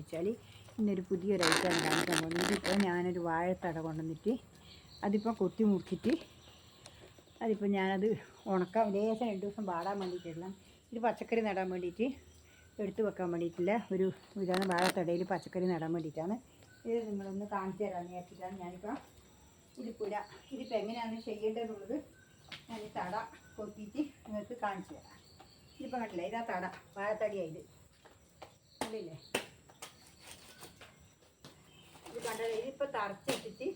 പോകുന്നത് വെച്ചാൽ ഇന്നൊരു പുതിയൊരു ഐറ്റം ഉണ്ടാക്കാൻ പോകുന്നത് ഇപ്പോൾ ഞാനൊരു വാഴത്തട കൊണ്ടുവന്നിട്ട് അതിപ്പോൾ കൊത്തി മുറിച്ചിട്ട് അതിപ്പോൾ ഞാനത് ഉണക്കാൻ ലേശം രണ്ട് ദിവസം പാടാൻ വേണ്ടിയിട്ടുള്ള ഇത് പച്ചക്കറി നടാൻ വേണ്ടിയിട്ട് എടുത്തു വെക്കാൻ വേണ്ടിയിട്ടുള്ള ഒരു ഇതാണ് വാഴത്തടയിൽ പച്ചക്കറി നടാൻ വേണ്ടിയിട്ടാണ്. ഇത് നിങ്ങളൊന്ന് കാണിച്ചു തരാമെന്ന് വിചാരിച്ചിട്ടാണ് ഞാനിപ്പോൾ ഇത് പുര ഇതിപ്പോൾ എങ്ങനെയാണ് ചെയ്യേണ്ടതെന്നുള്ളത് ഞാൻ ഈ തട കൊത്തിയിട്ട് നിങ്ങൾക്ക് കാണിച്ചു തരാം. ഇതിപ്പോൾ കണ്ടില്ല? ഇതാ തട വാഴത്തടിയായത് കണ്ടില്ലേ? ഇത് കണ്ടത് ഇതിപ്പോൾ തറച്ചിട്ടിട്ട്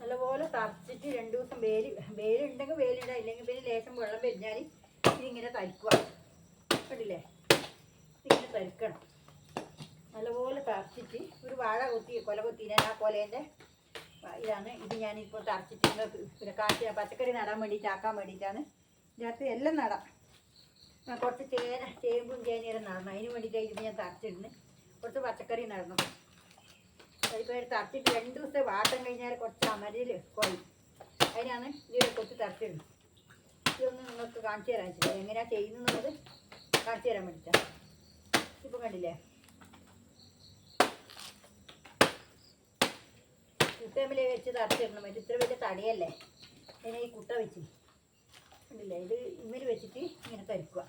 നല്ലപോലെ തറച്ചിട്ട് രണ്ട് ദിവസം വേൽ വേലുണ്ടെങ്കിൽ വേലിടാം ഇല്ലെങ്കിൽ പിന്നെ ലേശം വെള്ളം പെരിഞ്ഞാൽ ഇതിങ്ങനെ തരിക്കുക. കണ്ടില്ലേ? ഇതിങ്ങനെ തരിക്കണം. നല്ലപോലെ തറച്ചിട്ട് ഒരു വാഴ കൊത്തി കൊല കൊത്തിനെ ആ കൊലേന്റെ ഇതാണ്. ഇത് ഞാനിപ്പോൾ തറച്ചിട്ട് പിന്നെ കാശ് പച്ചക്കറി നടാൻ വേണ്ടിയിട്ട് ആക്കാൻ വേണ്ടിയിട്ടാണ്. ഇതിനകത്ത് എല്ലാം നടാം. കുറച്ച് ചേന ചേമ്പും ചേനയെല്ലാം നടണം. അതിന് വേണ്ടിയിട്ടാണ് ഇത് ഞാൻ തറച്ചിടുന്നത്. കുറച്ച് പച്ചക്കറി നടണം. അതിപ്പോൾ തറച്ചിട്ട് രണ്ട് ദിവസത്തെ വാട്ടം കഴിഞ്ഞാൽ കുറച്ച് അമരിൽ കുറയും അതിനാണ് ഇത് കൊത്തി തറച്ചിടുന്നത് ഇതൊന്ന് നിങ്ങൾക്ക് കാണിച്ചു തരാൻ വെച്ചിട്ട് എങ്ങനെയാണ് ചെയ്യുന്നത് കാണിച്ചു തരാൻ വേണ്ടിയിട്ടാണ് ഇപ്പം കണ്ടില്ലേ? കുട്ടമ്മിൽ വെച്ച് തറച്ചിടണം മറ്റേ ഇത്ര വലിയ തടിയല്ലേ? അതിനെ ഈ കുട്ട വെച്ച്. കണ്ടില്ലേ? ഇത് ഇമ്മൽ വെച്ചിട്ട് ഇങ്ങനെ തരിക്കുക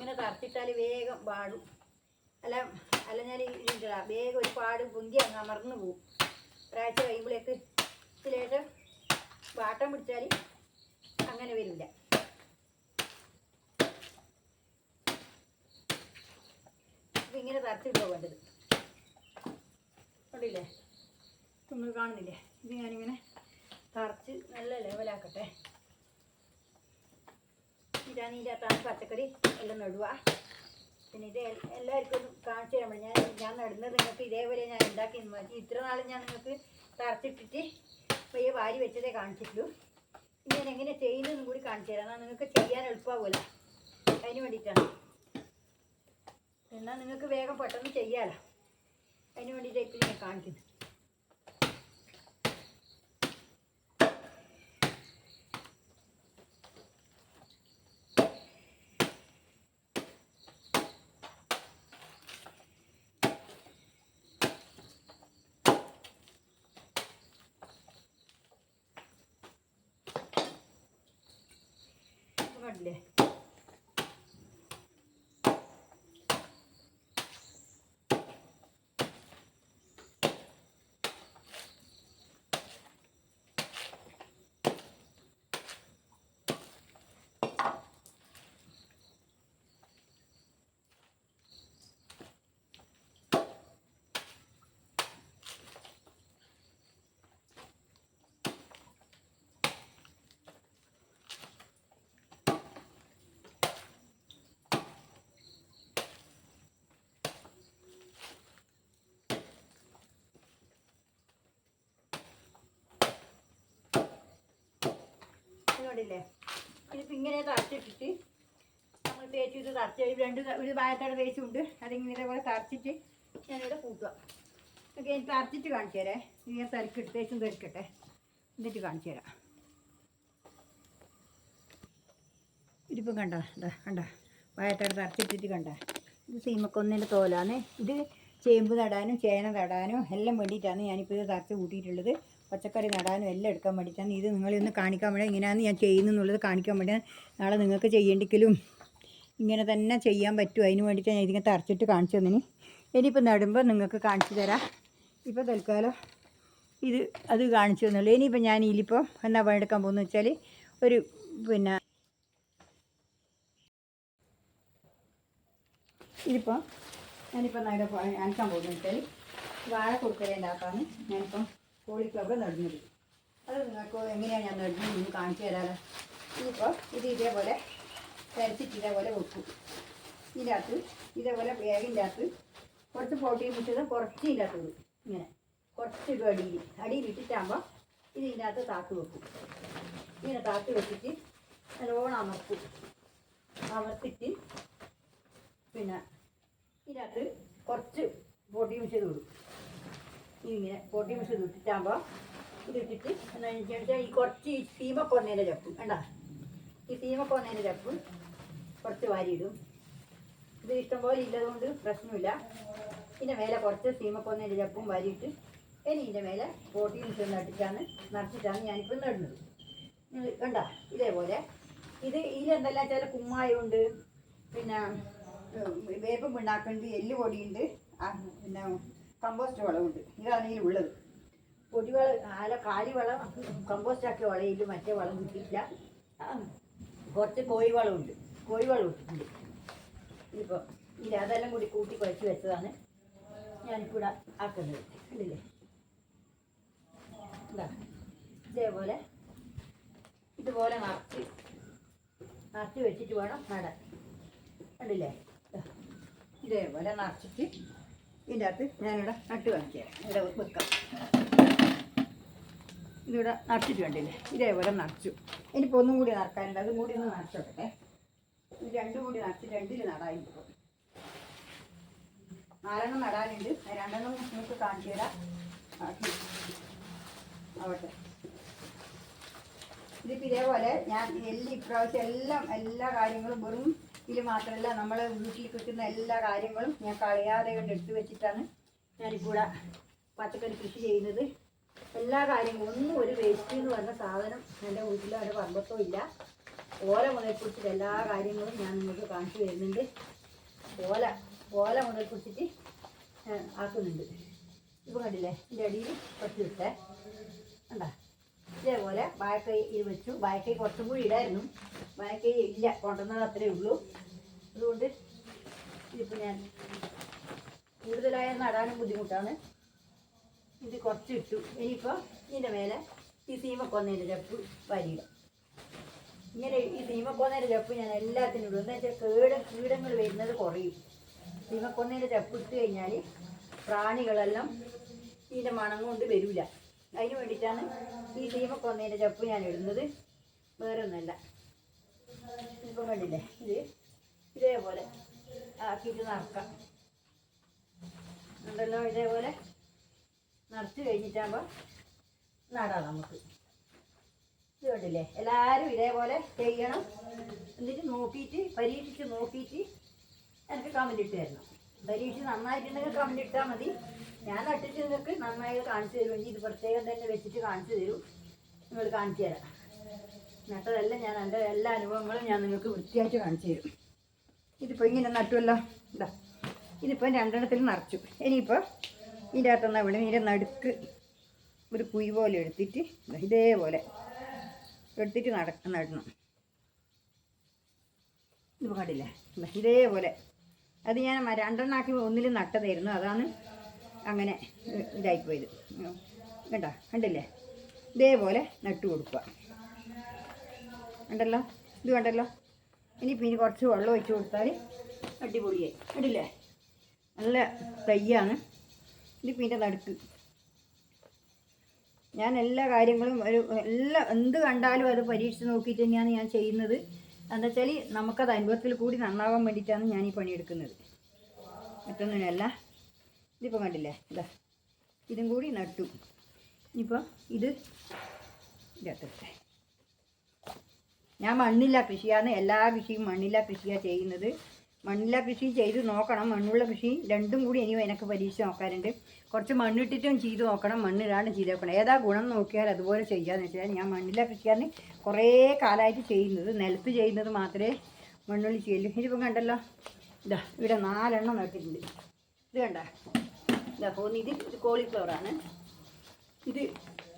ഇങ്ങനെ തറച്ചിട്ടാൽ വേഗം പാടും അല്ല അല്ല ഞാൻ ഇതില്ല വേഗം ഒരു പാട് പൊന്തി അങ്ങ് അമർന്നു പോവും. ഒരാഴ്ച കഴിയുമ്പോഴേക്ക് ഇതിലേക്ക് വാട്ടം പിടിച്ചാൽ അങ്ങനെ വരില്ല. ഇങ്ങനെ തറച്ചിട്ട് വേണ്ടത്. കണ്ടില്ലേ? നിങ്ങൾ കാണുന്നില്ലേ? ഇത് ഞാനിങ്ങനെ തറച്ച് നല്ല ലെവലാക്കട്ടെ. ഇതാണ് ഇതിന്റെ അകത്താണ് പച്ചക്കറി എല്ലാം നടുക പിന്നെ ഇത് എല്ലാവർക്കും കാണിച്ചു തരാൻ ഞാൻ ഞാൻ നടുന്നത് നിങ്ങൾക്ക് ഇതേപോലെ ഞാൻ ഉണ്ടാക്കി മാറ്റി ഇത്ര നാളും ഞാൻ നിങ്ങൾക്ക് തറച്ചിട്ടിട്ട് പയ്യെ വാരി വെച്ചതേ കാണിച്ചിട്ടുള്ളൂ. ഞാൻ എങ്ങനെ ചെയ്യുന്നതെന്നും കൂടി കാണിച്ചു തരാം. എന്നാൽ നിങ്ങൾക്ക് ചെയ്യാൻ എളുപ്പമാവുമല്ലോ അതിന് വേണ്ടിയിട്ടാണ്. എന്നാൽ നിങ്ങൾക്ക് വേഗം പെട്ടെന്ന് ചെയ്യാമല്ലോ അതിന് വേണ്ടിയിട്ടാണ് ഇപ്പം ഞാൻ കാണിക്കുന്നത്. ഇപ്പം കണ്ടില്ലേ? ഇത് ഇതിപ്പോൾ ഇങ്ങനെ തറച്ചിട്ടിട്ട് നമ്മൾ തേച്ച് ഇത് തറച്ച് രണ്ട് ഒരു ഭാഗത്തോടെ തേച്ചുണ്ട്. അതിങ്ങനെ ഇതേപോലെ തറച്ചിട്ട് ഞാനിവിടെ കൂട്ടുക ഓക്കെ എനിക്ക് തറച്ചിട്ട് കാണിച്ചു തരേ. ഇങ്ങനെ തിരക്കിട്ട് തേച്ചും തിരക്കട്ടെ എന്നിട്ട് കാണിച്ചു തരാം. ഇതിപ്പം കണ്ട? കണ്ട? വായത്തോടെ തറച്ചിട്ടിട്ട് കണ്ട? ഇത് സീമക്കൊന്നിന്റെ തോലാണ്. ഇത് ചേമ്പ് നടാനും ചേന നടാനും എല്ലാം വേണ്ടിയിട്ടാണ് ഞാനിപ്പോൾ ഇത് തറച്ച് കൂട്ടിയിട്ടുള്ളത്. പച്ചക്കറി നടാനും എല്ലാം എടുക്കാൻ വേണ്ടിയിട്ടാണ്. ഇത് നിങ്ങളൊന്ന് കാണിക്കാൻ വേണ്ടി ഇങ്ങനെയാണ് ഞാൻ ചെയ്യുന്നു എന്നുള്ളത് കാണിക്കാൻ വേണ്ടിയാണ്. നാളെ നിങ്ങൾക്ക് ചെയ്യേണ്ടെങ്കിലും ഇങ്ങനെ തന്നെ ചെയ്യാൻ പറ്റും. അതിന് വേണ്ടിയിട്ട് ഞാൻ ഇതിങ്ങനെ തറച്ചിട്ട് കാണിച്ചു തന്നിന് ഇനിയിപ്പോൾ നടുമ്പോൾ നിങ്ങൾക്ക് കാണിച്ചു തരാം. ഇപ്പോൾ തൽക്കാലം ഇത് അത് കാണിച്ചു തന്നുള്ളൂ. ഇനിയിപ്പോൾ ഞാൻ ഇതിലിപ്പോൾ എന്നാ പണിയെടുക്കാൻ പോകുന്നത് വെച്ചാൽ ഒരു പിന്നെ ഇതിപ്പോൾ ഞാനിപ്പോൾ നട അനക്കാൻ പോകുന്നത് വെച്ചാൽ വാഴ കൊടുക്കലേണ്ടാക്കാണ് ഞാനിപ്പം കോളിഫ്ലവർ നടുന്നത്. അത് നിങ്ങൾക്ക് എങ്ങനെയാണ് ഞാൻ നടുന്നത് ഒന്ന് കാണിച്ചു തരാറ് ഇതിപ്പോൾ ഇത് ഇതേപോലെ തരച്ചിട്ട് ഇതേപോലെ വെക്കും. ഇതിന്റെ അകത്ത് ഇതേപോലെ ബാഗിന്റെ അകത്ത് കുറച്ച് പ്രോട്ടീൻ മിച്ചതും കുറച്ച് ഇതിന്റെ അകത്ത് വിടും ഇങ്ങനെ. കുറച്ച് ഇടും അടിയിൽ. അടിയിൽ ഇട്ടിട്ടാകുമ്പോൾ ഇത് ഇതിന്റെ അകത്ത് താത്ത് വെക്കും. ഇങ്ങനെ താത്ത് വെച്ചിട്ട് നല്ലോണം അമർത്തും. അമർത്തിട്ട് പിന്നെ ഇതിനകത്ത് കുറച്ച് പൊടിയും മിച്ചത് ഇടും. ഇതിങ്ങനെ പൊടി മിഷ് ഇട്ടിട്ടാകുമ്പോൾ ഇതിട്ടിട്ട് എന്താണെന്ന് വെച്ചാൽ ഈ കുറച്ച് ഈ ഒന്നേന്റെ ചപ്പും വേണ്ട ഈ സീമക്കൊന്നതിന്റെ ചപ്പ് കുറച്ച് വാരിയിടും. ഇത് ഇഷ്ടംപോലെ ഇല്ലതുകൊണ്ട് പ്രശ്നമില്ല. ഇതിന്റെ മേലെ കുറച്ച് സീമക്കൊന്നതിന്റെ ചപ്പും വാരിയിട്ട് ഇനി ഇതിന്റെ മേലെ പോട്ടിയിൽ മിഷ് നട്ടിട്ടാണ് നിറച്ചിട്ടാണ് ഞാനിപ്പോൾ നടുന്നത് വേണ്ട ഇതേപോലെ. ഇത് ഇതിലെന്തെല്ലാം ചില കുമ്മായുണ്ട് പിന്നെ വേപ്പും പിണ്ണാക്കുണ്ട് എല്ല് പൊടിയുണ്ട് പിന്നെ കമ്പോസ്റ്റ് വളമുണ്ട്. ഇതാണ് ഇതിലുള്ളത് ആല അല്ല കാലിവളം കമ്പോസ്റ്റ് ആക്കിയ വളയിൽ മറ്റേ വളം കിട്ടിയില്ല കുറച്ച് കോഴിവളമുണ്ട്. കോഴിവളം ഇട്ടിട്ടുണ്ട് ഇപ്പോൾ ഇത് അതെല്ലാം കൂടി കൂട്ടി കുഴച്ച് വെച്ചതാണ്. ഞാനിപ്പോൾ ഇവിടെ ആക്കുന്നത്. കണ്ടില്ലേ? ഇതാ. ഇതേപോലെ ഇതുപോലെ നിറച്ച് നിറച്ച് വെച്ചിട്ട് വേണം കണ്ടില്ലേ? ദാ, ഇതേപോലെ നിറച്ചിട്ട് ഇതിന്റെ അകത്ത് ഞാനിവിടെ നട്ട് തരാം ഇവിടെ വെക്കാം. ഇതിവിടെ നിറച്ചിട്ട് കണ്ടില്ലേ? ഇതേപോലെ നടച്ചു ഇനിയിപ്പോൾ ഒന്നും കൂടി നടക്കാനുണ്ട് അതും കൂടി ഒന്ന് നടച്ചോട്ടെ ഇത് രണ്ടും കൂടി നടച്ച് രണ്ടിൽ നടാനിപ്പോൾ നാലെണ്ണം നടാനുണ്ട്. രണ്ടെണ്ണം നിങ്ങൾക്ക് കാണിച്ചു തരാം. ആവട്ടെ. ഇതിപ്പോൾ ഇതേപോലെ ഞാൻ എല്ലാ ഇപ്രാവശ്യം എല്ലാം എല്ലാ കാര്യങ്ങളും വെറും ഇതിൽ മാത്രമല്ല നമ്മൾ വീട്ടിൽ കിട്ടുന്ന എല്ലാ കാര്യങ്ങളും ഞാൻ കളയാതെ കൊണ്ട് എടുത്തു വെച്ചിട്ടാണ് ഞാനിപ്പോൾ പച്ചക്കറി കൃഷി ചെയ്യുന്നത്. എല്ലാ കാര്യങ്ങളും ഒന്നും ഒരു വേസ്റ്റ് എന്ന് പറഞ്ഞ സാധനം എന്റെ വീട്ടിലോ എന്റെ പറമ്പത്തോ ഇല്ല. ഓല മുതൽക്കുറിച്ചിട്ട് എല്ലാ കാര്യങ്ങളും ഞാൻ നിങ്ങൾക്ക് കാണിച്ചു തരുന്നുണ്ട്. ഓല ഓല മുതൽക്കുറിച്ചിട്ട് ആക്കുന്നുണ്ട്. ഇപ്പോൾ കണ്ടില്ലേ? ഇതിന്റെ അടിയിൽ കുറച്ച് ഇട്ടേ. കണ്ടാ? ഇതേപോലെ വാഴക്കൈ വെച്ചു. വാഴക്കൈ കുറച്ചും കൂടി ഇടായിരുന്നു. വാഴക്കൈ ഇല്ല കൊണ്ടുവന്നത് അത്രേ ഉള്ളൂ. അതുകൊണ്ട് ഇതിപ്പോൾ ഞാൻ കൂടുതലായ നടാനും ബുദ്ധിമുട്ടാണ്. ഇത് കുറച്ചിട്ടു. ഇനിയിപ്പോൾ ഇതിന്റെ മേലെ ഈ സീമക്കൊന്നേന്റെ ചപ്പ് വരിയിടും. ഇങ്ങനെ ഈ സീമക്കൊന്നേന്റെ ചപ്പ് ഞാൻ എല്ലാത്തിനും ഇടും. എന്താ വെച്ചാൽ കേട് കീടങ്ങൾ വരുന്നത് കുറയും. സീമക്കൊന്നേന്റെ ചപ്പ് ഇട്ട് കഴിഞ്ഞാൽ പ്രാണികളെല്ലാം ഇതിന്റെ മണം കൊണ്ട് വരില്ല അതിന് വേണ്ടിയിട്ടാണ് ഈ സീമക്കൊന്നേന്റെ ചപ്പ് ഞാൻ ഇടുന്നത്. വേറെ ഒന്നല്ല ഇപ്പം കണ്ടില്ലേ? ഇത് ഇതേപോലെ ആക്കിയിട്ട് നിറക്കാം ഉണ്ടല്ലോ ഇതേപോലെ നിറച്ച് കഴിഞ്ഞിട്ടാകുമ്പോൾ നടാം നമുക്ക്. ഇത് കണ്ടില്ലേ? എല്ലാവരും ഇതേപോലെ ചെയ്യണം. എന്നിട്ട് നോക്കിയിട്ട് പരീക്ഷിച്ച് നോക്കിയിട്ട് എനിക്ക് കമന്റ് ഇട്ട് തരണം. പരീക്ഷ നന്നായിട്ടുണ്ടെങ്കിൽ കമന്റ് ഇട്ടാൽ മതി. ഞാൻ നട്ടിട്ട് നിങ്ങൾക്ക് നന്നായി കാണിച്ചു തരുമെങ്കിൽ ഇത് പ്രത്യേകം തന്നെ വെച്ചിട്ട് കാണിച്ചു തരും. നിങ്ങൾ കാണിച്ചു തരാം. നട്ടതെല്ലാം ഞാൻ എന്റെ എല്ലാ അനുഭവങ്ങളും ഞാൻ നിങ്ങൾക്ക് വൃത്തിയായിട്ട് കാണിച്ചു തരും. ഇതിപ്പോൾ ഇങ്ങനെ നട്ടുമല്ലോ ഇതാ ഇതിപ്പോൾ രണ്ടെണ്ണത്തിൽ നിറച്ചു. ഇനിയിപ്പോൾ ഇതിന്റെ അകത്തുനിന്ന് ഇവിടെ ഇതിന്റെ നടുക്ക് ഒരു കുഴി പോലെ എടുത്തിട്ട് ഇതേപോലെ എടുത്തിട്ട് നട നടണം. ഇത് കണ്ടില്ലേ? ഇതേപോലെ. അത് ഞാൻ രണ്ടെണ്ണാക്കി ഒന്നിൽ നട്ടതായിരുന്നു. അതാണ് അങ്ങനെ ഇതായിപ്പോയത്. കേട്ടോ കണ്ടോ? കണ്ടില്ലേ? ഇതേപോലെ നട്ടു കൊടുക്കുക കണ്ടല്ലോ? ഇത് കണ്ടല്ലോ? ഇനി കുറച്ച് വെള്ളം ഒഴിച്ച് കൊടുത്താൽ അടിപൊളിയായി. അടില്ലേ നല്ല തയ്യാണ്. ഇനി ഇതിന്റെ നടുക്ക്. ഞാൻ എല്ലാ കാര്യങ്ങളും ഒരു എല്ലാ എന്ത് കണ്ടാലും അത് പരീക്ഷിച്ച് നോക്കിയിട്ട് തന്നെയാണ് ഞാൻ ചെയ്യുന്നത്. എന്താ വെച്ചാൽ നമുക്കത് അനുഭവത്തിൽ കൂടി നന്നാവാൻ വേണ്ടിയിട്ടാണ് ഞാൻ ഈ പണിയെടുക്കുന്നത്. മറ്റൊന്നിനല്ല ഇതിപ്പോൾ കണ്ടില്ലേ? ഇതാ. ഇതും കൂടി നട്ടു. ഇനിയിപ്പോൾ ഇത് ഇതട്ടെ ഞാൻ മണ്ണില്ല കൃഷിയാണ് എല്ലാ കൃഷിയും മണ്ണില്ല കൃഷിയാണ് ചെയ്യുന്നത്. മണ്ണില്ല കൃഷി ചെയ്ത് നോക്കണം. മണ്ണുള്ള കൃഷി രണ്ടും കൂടി ഇനിയും എനിക്ക് പരീക്ഷിച്ച് നോക്കാറുണ്ട് കുറച്ച് മണ്ണിട്ടിട്ടും ചെയ്ത് നോക്കണം. മണ്ണിടാണ്ടും ചെയ്ത് നോക്കണം. ഏതാ ഗുണം നോക്കിയാൽ അതുപോലെ ചെയ്യാന്ന് വെച്ചാൽ ഞാൻ മണ്ണില്ല കൃഷിയാണ് കുറേ കാലമായിട്ട് ചെയ്യുന്നത്. നിലത്ത് ചെയ്യുന്നത് മാത്രമേ മണ്ണുള്ളി ചെയ്യുള്ളൂ ഇതിപ്പം കണ്ടല്ലോ. ഇതാ ഇവിടെ നാലെണ്ണം നട്ടിട്ടുണ്ട്. ഇത് കണ്ട? ഇതാ പോകുന്ന. ഇത് ഇത് കോളിഫ്ലവറാണ് ഇത്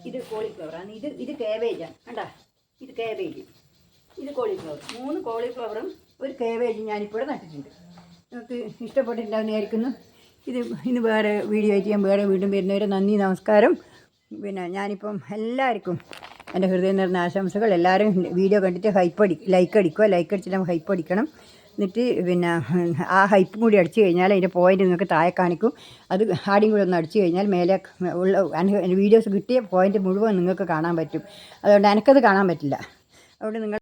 ഇത് കോളിഫ്ലവറാണ് ഇത് ഇത് കാബേജാണ് കണ്ട? ഇത് കാബേജ് ഇത് കോളിഫ്ലവർ മൂന്ന് കോളിഫ്ലവറും ഒരു കേവേജ് ഞാനിപ്പോൾ ഇവിടെ നട്ടിട്ടുണ്ട്. നിങ്ങൾക്ക് ഇഷ്ടപ്പെട്ടിട്ടുണ്ടാവുന്നതായിരിക്കുന്നു. ഇത് ഇന്ന് വേറെ വീഡിയോ ആയിട്ട് ഞാൻ വേറെ വീണ്ടും വരുന്നവരെ നന്ദി നമസ്കാരം. പിന്നെ ഞാനിപ്പം എല്ലാവർക്കും എന്റെ ഹൃദയം നിറഞ്ഞ ആശംസകൾ. എല്ലാവരും വീഡിയോ കണ്ടിട്ട് ഹൈപ്പ് അടി ലൈക്ക് അടിക്കുക. ലൈക്ക് അടിച്ചിട്ട് ഹൈപ്പ് അടിക്കണം. എന്നിട്ട് പിന്നെ ആ ഹൈപ്പും കൂടി അടിച്ചു കഴിഞ്ഞാൽ അതിന്റെ പോയിന്റ് നിങ്ങൾക്ക് താഴെ കാണിക്കും. അത് ആടിയും കൂടി ഒന്ന് അടിച്ചു കഴിഞ്ഞാൽ മേലെ ഉള്ള വീഡിയോസ് കിട്ടിയ പോയിന്റ് മുഴുവൻ നിങ്ങൾക്ക് കാണാൻ പറ്റും. അതുകൊണ്ട് എനിക്കത് കാണാൻ പറ്റില്ല. അതുകൊണ്ട് നിങ്ങൾ